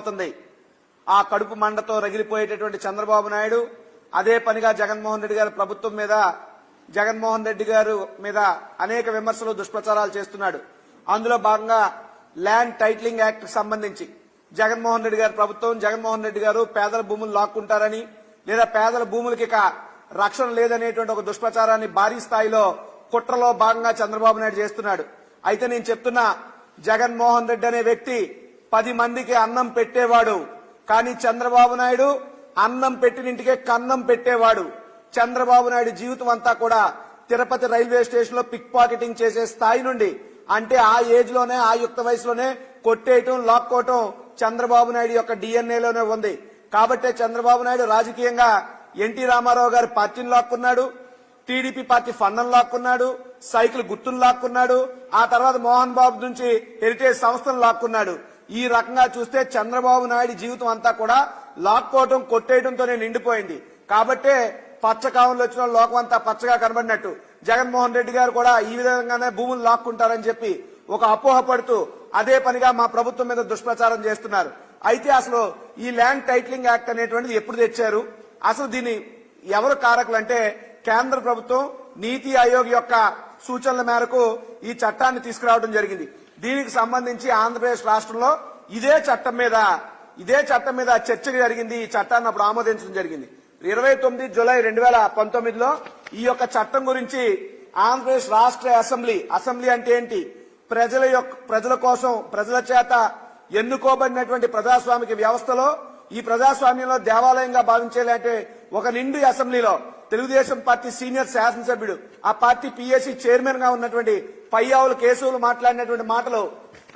అవుతుంది ఆ కడుపు మండతో రగిలిపోయేటటువంటి చంద్రబాబు నాయుడు అదే పనిగా జగన్మోహన్ రెడ్డి గారి ప్రభుత్వం మీద జగన్మోహన్ రెడ్డి గారు మీద అనేక విమర్శలు దుష్ప్రచారాలు చేస్తున్నాడు. అందులో భాగంగా ల్యాండ్ టైటిలింగ్ యాక్ట్ సంబంధించి జగన్మోహన్ రెడ్డి గారి ప్రభుత్వం జగన్మోహన్ రెడ్డి గారు పేదల భూములు లాక్కుంటారని లేదా పేదల భూములకి ఇక రక్షణ లేదనేటువంటి ఒక దుష్ప్రచారాన్ని భారీ స్థాయిలో కుట్రలో భాగంగా చంద్రబాబు నాయుడు చేస్తున్నాడు. అయితే నేను చెప్తున్నా జగన్మోహన్ రెడ్డి అనే వ్యక్తి పది మందికి అన్నం పెట్టేవాడు. కానీ చంద్రబాబు నాయుడు అన్నం పెట్టినింటికే కన్నం పెట్టేవాడు. చంద్రబాబు నాయుడు జీవితం అంతా కూడా తిరుపతి రైల్వే స్టేషన్లో పిక్ పాకెటింగ్ చేసే స్థాయి నుండి అంటే ఆ ఏజ్లోనే ఆ యుక్త వయసులోనే కొట్టేయటం లాక్కోవటం చంద్రబాబు నాయుడు యొక్క డిఎన్ఏలోనే ఉంది. కాబట్టే చంద్రబాబు నాయుడు రాజకీయంగా ఎన్టీ రామారావు గారి పార్టీని లాక్కున్నాడు టీడీపీ పార్టీ ఫండం లాక్కున్నాడు సైకిల్ గుర్తులు లాక్కున్నాడు ఆ తర్వాత మోహన్ బాబు నుంచి హెరిటేజ్ సంస్థను లాక్కున్నాడు. ఈ రకంగా చూస్తే చంద్రబాబు నాయుడు జీవితం అంతా కూడా లాక్కోవటం కొట్టేయడంతోనే నిండిపోయింది. కాబట్టే పచ్చకాలంలో వచ్చిన లోకం అంతా పచ్చగా కనబడినట్టు. జగన్మోహన్ రెడ్డి గారు కూడా ఈ విధంగానే భూములు లాక్కుంటారని చెప్పి ఒక అపోహ పడుతూ అదే పనిగా మా ప్రభుత్వం మీద దుష్ప్రచారం చేస్తున్నారు. అయితే అసలు ఈ ల్యాండ్ టైటిలింగ్ యాక్ట్ అనేటువంటిది ఎప్పుడు తెచ్చారు? అసలు దీని ఎవరు కారకులు అంటే కేంద్ర ప్రభుత్వం నీతి ఆయోగ్ యొక్క సూచనల మేరకు ఈ చట్టాన్ని తీసుకురావడం జరిగింది. దీనికి సంబంధించి ఆంధ్రప్రదేశ్ రాష్ట్రంలో ఇదే చట్టం మీద ఇదే చట్టం మీద చర్చ జరిగింది. ఈ చట్టాన్ని అప్పుడు ఆమోదించడం జరిగింది. ఇరవై తొమ్మిది జూలై రెండు వేల పంతొమ్మిదిలో ఈ యొక్క చట్టం గురించి ఆంధ్రప్రదేశ్ రాష్ట్ర అసెంబ్లీ అసెంబ్లీ అంటే ఏంటి? ప్రజల యొక్క ప్రజల కోసం ప్రజల చేత ఎన్నుకోబడినటువంటి ప్రజాస్వామిక వ్యవస్థలో ఈ ప్రజాస్వామ్యంలో దేవాలయంగా భావించేలాంటి ఒక నిండు అసెంబ్లీలో తెలుగుదేశం పార్టీ సీనియర్ శాసనసభ్యుడు ఆ పార్టీ పిఎస్సి చైర్మన్గా ఉన్నటువంటి పయ్యావుల కేశవులు మాట్లాడినటువంటి మాటలు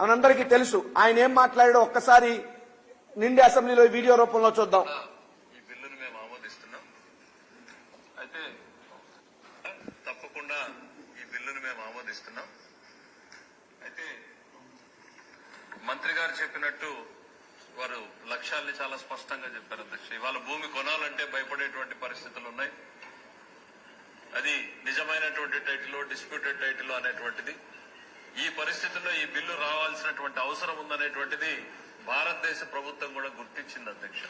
మనందరికీ తెలుసు. ఆయన ఏం మాట్లాడాడో ఒక్కసారి నిండి అసెంబ్లీలో వీడియో రూపంలో చూద్దాం. ఈ బిల్లును మేము ఆమోదిస్తున్నాం. అయితే తప్పకుండా ఈ బిల్లును మేము ఆమోదిస్తున్నాం. అయితే మంత్రి గారు చెప్పినట్టు వారు లక్ష్యాల్ని చాలా స్పష్టంగా చెప్పారు అధ్యక్ష. ఇవాళ భూమి కొనాలంటే భయపడేటువంటి పరిస్థితులు ఉన్నాయి. అది నిజమైనటువంటి టైటిల్ డిస్ప్యూటెడ్ టైటిల్ అనేటువంటిది. ఈ పరిస్థితుల్లో ఈ బిల్లు రావాల్సినటువంటి అవసరం ఉందనేటువంటిది భారతదేశ ప్రభుత్వం కూడా గుర్తించింది అధ్యక్ష.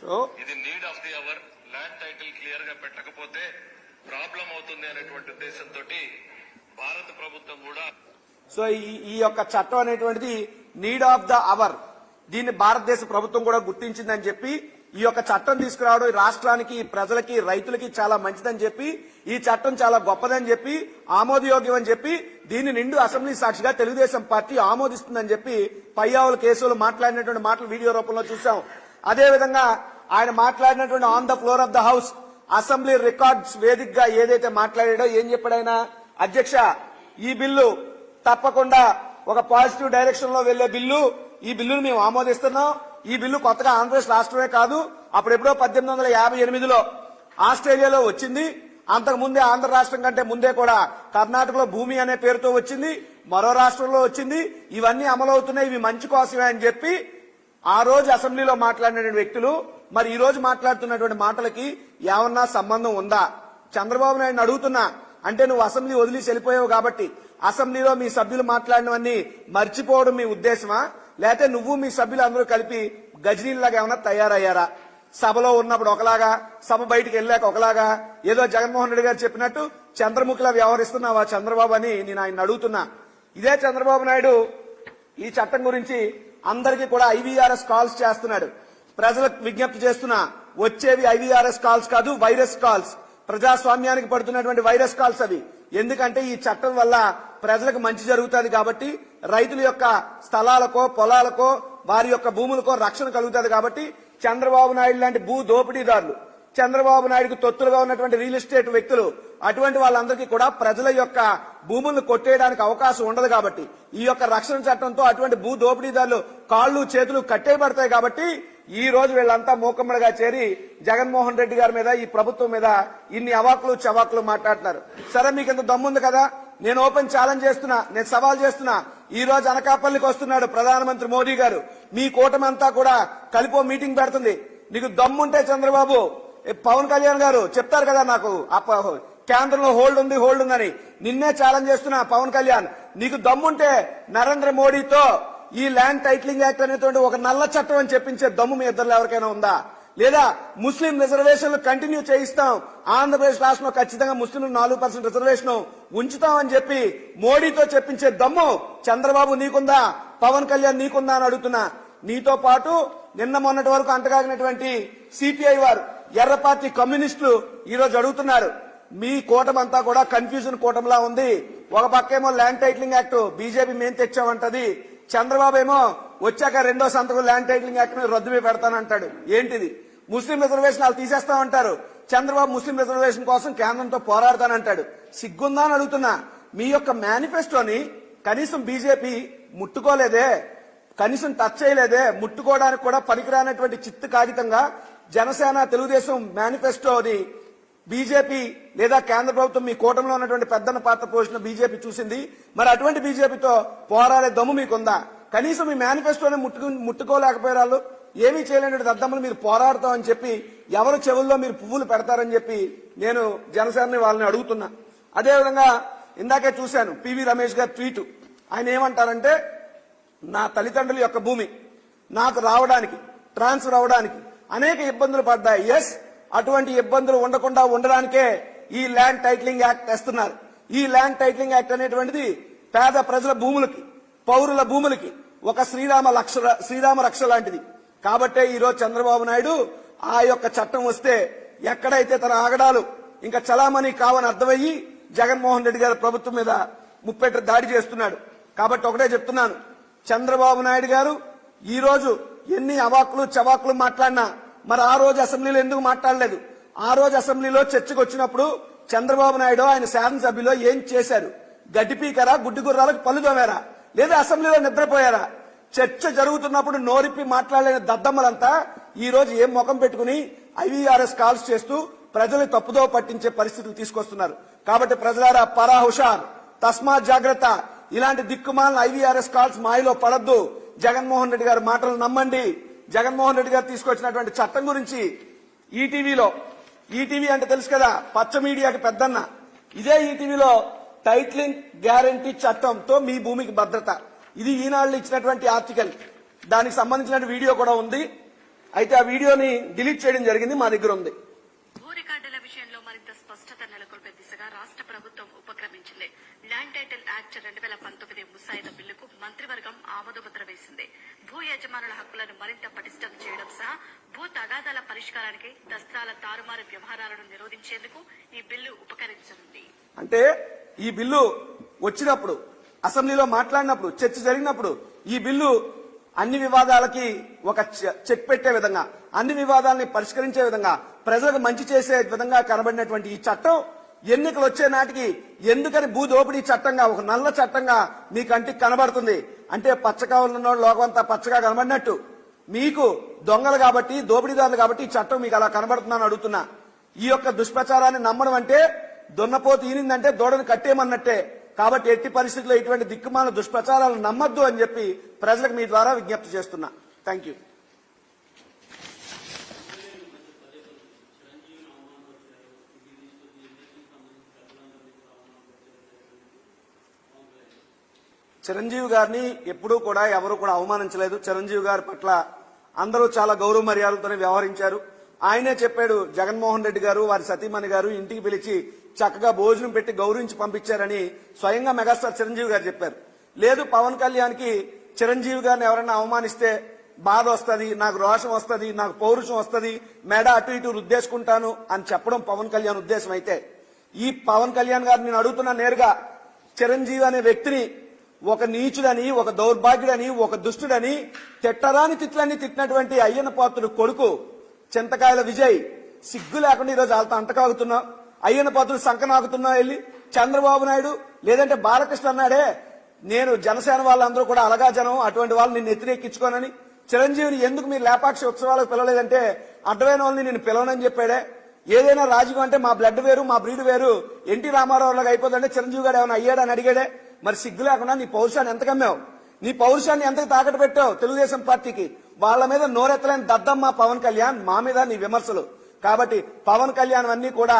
సో? ఇది need of the hour land title క్లియర్గా పెట్టకపోతే ప్రాబ్లం అవుతుంది అనేటువంటి ఉద్దేశంతో భారత ప్రభుత్వం కూడా సో ఈ ఈ యొక్క చట్టం అనేటువంటిది నీడ్ ఆఫ్ ద అవర్ దీన్ని భారతదేశ ప్రభుత్వం కూడా గుర్తించిందని చెప్పి ఈ యొక్క చట్టం తీసుకురావడం ఈ రాష్ట్రానికి ప్రజలకి రైతులకి చాలా మంచిదని చెప్పి ఈ చట్టం చాలా గొప్పదని చెప్పి ఆమోదయోగ్యం అని చెప్పి దీన్ని నిండు అసెంబ్లీ సాక్షిగా తెలుగుదేశం పార్టీ ఆమోదిస్తుందని చెప్పి పయ్యావుల కేసులు మాట్లాడినటువంటి మాటలు వీడియో రూపంలో చూసాం అదేవిధంగా ఆయన మాట్లాడినటువంటి on the floor of the house assembly records వేదికగా ఏదైతే మాట్లాడాడో ఏం చెప్పాడైనా? అధ్యక్ష ఈ బిల్లు తప్పకుండా ఒక పాజిటివ్ డైరెక్షన్లో వెళ్ళే బిల్లు ఈ బిల్లును మేము ఆమోదిస్తున్నాం. ఈ బిల్లు కొత్తగా ఆంధ్రప్రదేశ్ రాష్ట్రమే కాదు అప్పుడెప్పుడో పద్దెనిమిది వందల యాభై ఎనిమిదిలో ఆస్ట్రేలియాలో వచ్చింది. అంతకు ముందే ఆంధ్ర రాష్ట్రం కంటే ముందే కూడా కర్ణాటకలో భూమి అనే పేరుతో వచ్చింది మరో రాష్ట్రంలో వచ్చింది. ఇవన్నీ అమలవుతున్నాయి ఇవి మంచి కోసమే అని చెప్పి ఆ రోజు అసెంబ్లీలో మాట్లాడినటువంటి వ్యక్తులు మరి ఈ రోజు మాట్లాడుతున్నటువంటి మాటలకి ఏమన్నా సంబంధం ఉందా? చంద్రబాబు నాయుడు అడుగుతున్నా అంటే నువ్వు అసెంబ్లీ వదిలేసి వెళ్ళిపోయావు కాబట్టి అసెంబ్లీలో మీ సభ్యులు మాట్లాడినవన్నీ మర్చిపోవడం మీ ఉద్దేశమా? లేకపోతే నువ్వు మీ సభ్యులు అందరూ కలిపి గజనీలాగా ఏమైనా తయారయ్యారా? సభలో ఉన్నప్పుడు ఒకలాగా సభ బయటికి వెళ్ళాక ఒకలాగా ఏదో జగన్మోహన్ రెడ్డి గారు చెప్పినట్టు చంద్రముఖిలా వ్యవహరిస్తున్నావా చంద్రబాబు అని నేను ఆయన అడుగుతున్నా. ఇదే చంద్రబాబు నాయుడు ఈ చట్టం గురించి అందరికీ కూడా ఐవీఆర్ఎస్ కాల్స్ చేస్తున్నాడు. ప్రజలకు విజ్ఞప్తి చేస్తున్నా వచ్చేవి ఐవీఆర్ఎస్ కాల్స్ కాదు వైరస్ కాల్స్. ప్రజాస్వామ్యానికి పడుతున్నటువంటి వైరస్ కాల్స్ అవి. ఎందుకంటే ఈ చట్టం వల్ల ప్రజలకు మంచి జరుగుతుంది కాబట్టి రైతుల యొక్క స్థలాలకో పొలాలకో వారి యొక్క భూములకో రక్షణ కలుగుతుంది కాబట్టి చంద్రబాబు నాయుడు లాంటి భూ దోపిడీదారులు చంద్రబాబు నాయుడుకు తొత్తులుగా ఉన్నటువంటి రియల్ ఎస్టేట్ వ్యక్తులు అటువంటి వాళ్ళందరికీ కూడా ప్రజల యొక్క భూములను కొట్టేయడానికి అవకాశం ఉండదు కాబట్టి ఈ యొక్క రక్షణ చట్టంతో అటువంటి భూ దోపిడీదారులు కాళ్ళు చేతులు కట్టేయబడతాయి కాబట్టి ఈ రోజు వీళ్ళంతా మూకమ్మడిగా చేరి జగన్మోహన్ రెడ్డి గారి మీద ఈ ప్రభుత్వం మీద ఇన్ని అవాకులు చవాకులు మాట్లాడుతున్నారు. సరే మీకు ఇంత దమ్ముంది కదా? నేను ఓపెన్ ఛాలెంజ్ చేస్తున్నా నేను సవాల్ చేస్తున్నా. ఈ రోజు అనకాపల్లికి వస్తున్నాడు ప్రధానమంత్రి మోడీ గారు. మీ కూటమంతా కూడా కలిపో మీటింగ్ పెడుతుంది. నీకు దమ్ముంటే చంద్రబాబు పవన్ కళ్యాణ్ గారు చెప్తారు కదా నాకు కేంద్రంలో హోల్డ్ ఉంది హోల్డ్ ఉందని. నిన్నే ఛాలెంజ్ చేస్తున్నా పవన్ కళ్యాణ్. నీకు దమ్ముంటే నరేంద్ర మోడీతో ఈ ల్యాండ్ టైటిలింగ్ యాక్ట్ అనేటువంటి ఒక నల్ల చట్టం అని చెప్పించే దమ్ము మీ ఇద్దరు ఎవరికైనా ఉందా? లేదా ముస్లిం రిజర్వేషన్లు కంటిన్యూ చేయిస్తాం. ఆంధ్రప్రదేశ్ రాష్ట్రంలో ఖచ్చితంగా ముస్లింలు నాలుగు పర్సెంట్ రిజర్వేషన్ ఉంచుతామని చెప్పి మోడీతో చెప్పించే దమ్ము చంద్రబాబు నీకుందా? పవన్ కళ్యాణ్ నీకుందా అని అడుగుతున్నా. నీతో పాటు నిన్న మొన్నటి వరకు అంటగాగినటువంటి సిపిఐ వారు ఎర్ర పార్టీ కమ్యూనిస్టులు ఈరోజు అడుగుతున్నారు. మీ కూటమంతా కూడా కన్ఫ్యూజన్ కూటమిలా ఉంది. ఒక పక్కేమో ల్యాండ్ టైటిలింగ్ యాక్ట్ బీజేపీ మేం తెచ్చామంటది. చంద్రబాబు ఏమో వచ్చాక రెండో సంతకం ల్యాండ్ టైటిలింగ్ యాక్ట్ని రద్దు పెడతానంటాడు. ఏంటిది? ముస్లిం రిజర్వేషన్ వాళ్ళు తీసేస్తామంటారు. చంద్రబాబు ముస్లిం రిజర్వేషన్ కోసం కేంద్రంతో పోరాడతానంటాడు. సిగ్గుందా అని అడుగుతున్నా. మీ యొక్క మేనిఫెస్టోని కనీసం బీజేపీ ముట్టుకోలేదే కనీసం టచ్ చేయలేదే ముట్టుకోవడానికి కూడా పనికిరానటువంటి చిత్తు కాగితంగా జనసేన తెలుగుదేశం మేనిఫెస్టోని బీజేపీ లేదా కేంద్ర ప్రభుత్వం మీ కూటమిలో ఉన్నటువంటి పెద్దన పాత్ర పోషణ బీజేపీ చూసింది. మరి అటువంటి బీజేపీతో పోరాడే దమ్ము మీకుందా? కనీసం మీ మేనిఫెస్టోని ముట్టుకు ముట్టుకోలేకపోయారు వాళ్ళు ఏమీ చేయలేని దద్దమ్మలు మీరు పోరాడతామని చెప్పి ఎవరు చెవుల్లో మీరు పువ్వులు పెడతారని చెప్పి నేను జనసేనని వాళ్ళని అడుగుతున్నా. అదేవిధంగా ఇందాకే చూశాను పివి రమేష్ గారి ట్వీట్. ఆయన ఏమంటారంటే నా తల్లిదండ్రుల యొక్క భూమి నాకు రావడానికి ట్రాన్స్ఫర్ అవడానికి అనేక ఇబ్బందులు పడ్డాయి. ఎస్ అటువంటి ఇబ్బందులు ఉండకుండా ఉండడానికే ఈ ల్యాండ్ టైటిలింగ్ యాక్ట్ తెస్తున్నారు. ఈ ల్యాండ్ టైటిలింగ్ యాక్ట్ అనేటువంటిది పేద ప్రజల భూములకి పౌరుల భూములకి ఒక శ్రీరామ లక్ష శ్రీరామ రక్ష లాంటిది. కాబట్టే ఈ రోజు చంద్రబాబు నాయుడు ఆ యొక్క చట్టం వస్తే ఎక్కడైతే తన ఆగడాలు ఇంకా చలామణి కావని అర్థమయ్యి జగన్మోహన్ రెడ్డి గారి ప్రభుత్వం మీద ముప్పెట్ట దాడి చేస్తున్నాడు. కాబట్టి ఒకటే చెప్తున్నాను. చంద్రబాబు నాయుడు గారు ఈ రోజు ఎన్ని అవాకులు చవాకులు మాట్లాడినా మరి ఆ రోజు అసెంబ్లీలో ఎందుకు మాట్లాడలేదు? ఆ రోజు అసెంబ్లీలో చర్చకు వచ్చినప్పుడు చంద్రబాబు నాయుడు ఆయన శాసనసభ్యులో ఏం చేశారు? గడ్డిపీకరా గుడ్డి గుర్రాలకు పళ్ళు దోమారా లేదా అసెంబ్లీలో నిద్రపోయారా? చర్చ జరుగుతున్నప్పుడు నోరిప్పి మాట్లాడలేని దద్దమ్మలంతా ఈ రోజు ఏం ముఖం పెట్టుకుని ఐవీఆర్ఎస్ కాల్స్ చేస్తూ ప్రజలు తప్పుదో పట్టించే పరిస్థితులు తీసుకొస్తున్నారు. కాబట్టి ప్రజలారా పరా హుషార్ తస్మాత్ జాగ్రత్త. ఇలాంటి దిక్కుమాలిన ఐవీఆర్ఎస్ కాల్స్ మాయలో పడద్దు. జగన్మోహన్ రెడ్డి గారి మాటలు నమ్మండి. జగన్మోహన్ రెడ్డి గారు తీసుకొచ్చినటువంటి చట్టం గురించి ఈటీవీలో ఈటీవీ అంటే తెలుసు కదా పచ్చ మీడియాకి పెద్దన్న. ఇదే ఈటీవీలో టైట్లింగ్ గ్యారంటీ చట్టంతో మీ భూమికి భద్రత. ఇది ఈనాళ్ళు ఇచ్చినటువంటి ఆర్టికల్. దానికి సంబంధించిన వీడియో కూడా ఉంది. అయితే ఆ వీడియోని డిలీట్ చేయడం జరిగింది మా దగ్గర ఉంది. భూ రికార్డుల విషయంలో మరింత స్పష్టత నెలకొల్పే దిశగా రాష్ట్ర ప్రభుత్వం ఉపక్రమించింది. ల్యాండ్ టైటిల్ యాక్ట్ రెండు వేల పంతొమ్మిది ముసాయిదా బిల్లుకు మంత్రివర్గం ఆమోదముద్ర వేసింది. భూ యజమానుల హక్కులను మరింత పటిష్టం చేయడం సహా భూ తగాదాల పరిష్కారానికి దస్త్రాల తారుమారు వ్యవహారాలను నిరోధించేందుకు ఈ బిల్లు ఉపకరించనుంది. అంటే ఈ బిల్లు వచ్చినప్పుడు అసెంబ్లీలో మాట్లాడినప్పుడు చర్చ జరిగినప్పుడు ఈ బిల్లు అన్ని వివాదాలకి ఒక చె- చెక్ పెట్టే విధంగా అన్ని వివాదాలని పరిష్కరించే విధంగా ప్రజలకు మంచి చేసే విధంగా కనబడినటువంటి ఈ చట్టం ఎన్నికలు వచ్చే నాటికి ఎందుకని భూ దోపిడీ చట్టంగా ఒక నల్ల చట్టంగా మీ కంటికి కనబడుతుంది? అంటే పచ్చగా ఉన్న లోకమంతా పచ్చగా కనబడినట్టు. మీకు దొంగలు కాబట్టి దోపిడీదారులు కాబట్టి ఈ చట్టం మీకు అలా కనబడుతుందని అడుగుతున్నా. ఈ యొక్క దుష్ప్రచారాన్ని నమ్మడం అంటే దున్నపోతు ఈనిందంటే దూడను కట్టేయమన్నట్టే. కాబట్టి ఎట్టి పరిస్థితుల్లో ఇటువంటి దిక్కుమాల దుష్ప్రచారాలు నమ్మద్దు అని చెప్పి ప్రజలకు మీ ద్వారా విజ్ఞప్తి చేస్తున్నా. థ్యాంక్ యూ చిరంజీవి గారిని ఎప్పుడూ కూడా ఎవరు కూడా అవమానించలేదు. చిరంజీవి గారి పట్ల అందరూ చాలా గౌరవ మర్యాదలతోనే వ్యవహరించారు. ఆయనే చెప్పాడు జగన్మోహన్ రెడ్డి గారు వారి సతీమణి గారు ఇంటికి పిలిచి చక్కగా భోజనం పెట్టి గౌరవించి పంపించారని స్వయంగా మెగాస్టార్ చిరంజీవి గారు చెప్పారు. లేదు పవన్ కళ్యాణ్కి చిరంజీవి గారిని ఎవరైనా అవమానిస్తే బాధ వస్తుంది నాకు రోషం వస్తుంది నాకు పౌరుషం వస్తుంది మెడ అటు ఇటు రుద్దేసుకుంటాను అని చెప్పడం పవన్ కళ్యాణ్ ఉద్దేశం అయితే ఈ పవన్ కళ్యాణ్ గారిని నేను అడుగుతున్నా నేరుగా చిరంజీవి అనే వ్యక్తిని ఒక నీచుడని ఒక దౌర్భాగ్యుడని ఒక దుష్టుడని తిట్టరాని తిట్లన్నీ తిట్టినటువంటి అయ్యన్న పాత్రుడు కొడుకు చింతకాయల విజయ్ సిగ్గు లేకుండా ఈరోజు వాళ్ళతో అంటకాగుతున్నావు. అయ్యన పాత్రుడు సంకనాగుతున్నావు వెళ్ళి చంద్రబాబు నాయుడు లేదంటే బాలకృష్ణ అన్నాడే నేను జనసేన వాళ్ళందరూ కూడా అలగా జనం అటువంటి వాళ్ళు నిన్ను వ్యతిరేకించుకోనని చిరంజీవిని ఎందుకు మీరు లేపాక్షి ఉత్సవాలకు పిలవలేదంటే అడ్డమైన వాళ్ళని నేను పిలవనని చెప్పాడే. ఏదైనా రాజకీయం అంటే మా బ్లడ్ వేరు మా బ్రీడ్ వేరు. ఎన్టీ రామారావు లాగా అయిపోతుందంటే చిరంజీవి గారు ఏమైనా అయ్యాడని అడిగాడే. మరి సిగ్గు లేకుండా నీ పౌరుషాన్ని ఎంత కమ్మావు? నీ పౌరుషాన్ని ఎంత తాకట్టు పెట్టావు తెలుగుదేశం పార్టీకి? వాళ్ళ మీద నోరెత్తలేని దద్దమ్మ పవన్ కళ్యాణ్ మా మీద నీ విమర్శలు. కాబట్టి పవన్ కళ్యాణ్ అన్ని కూడా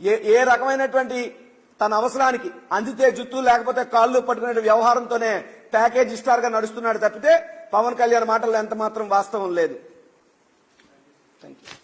ఏ ఏ రకమైనటువంటి తన అవసరానికి అందితే జుత్తు లేకపోతే కాళ్ళు పట్టుకునే వ్యవహారంతోనే ప్యాకేజ్ స్టార్గా నడుస్తున్నాడు తప్పితే పవన్ కళ్యాణ్ మాటల్లో ఎంత మాత్రం వాస్తవం లేదు. Thank you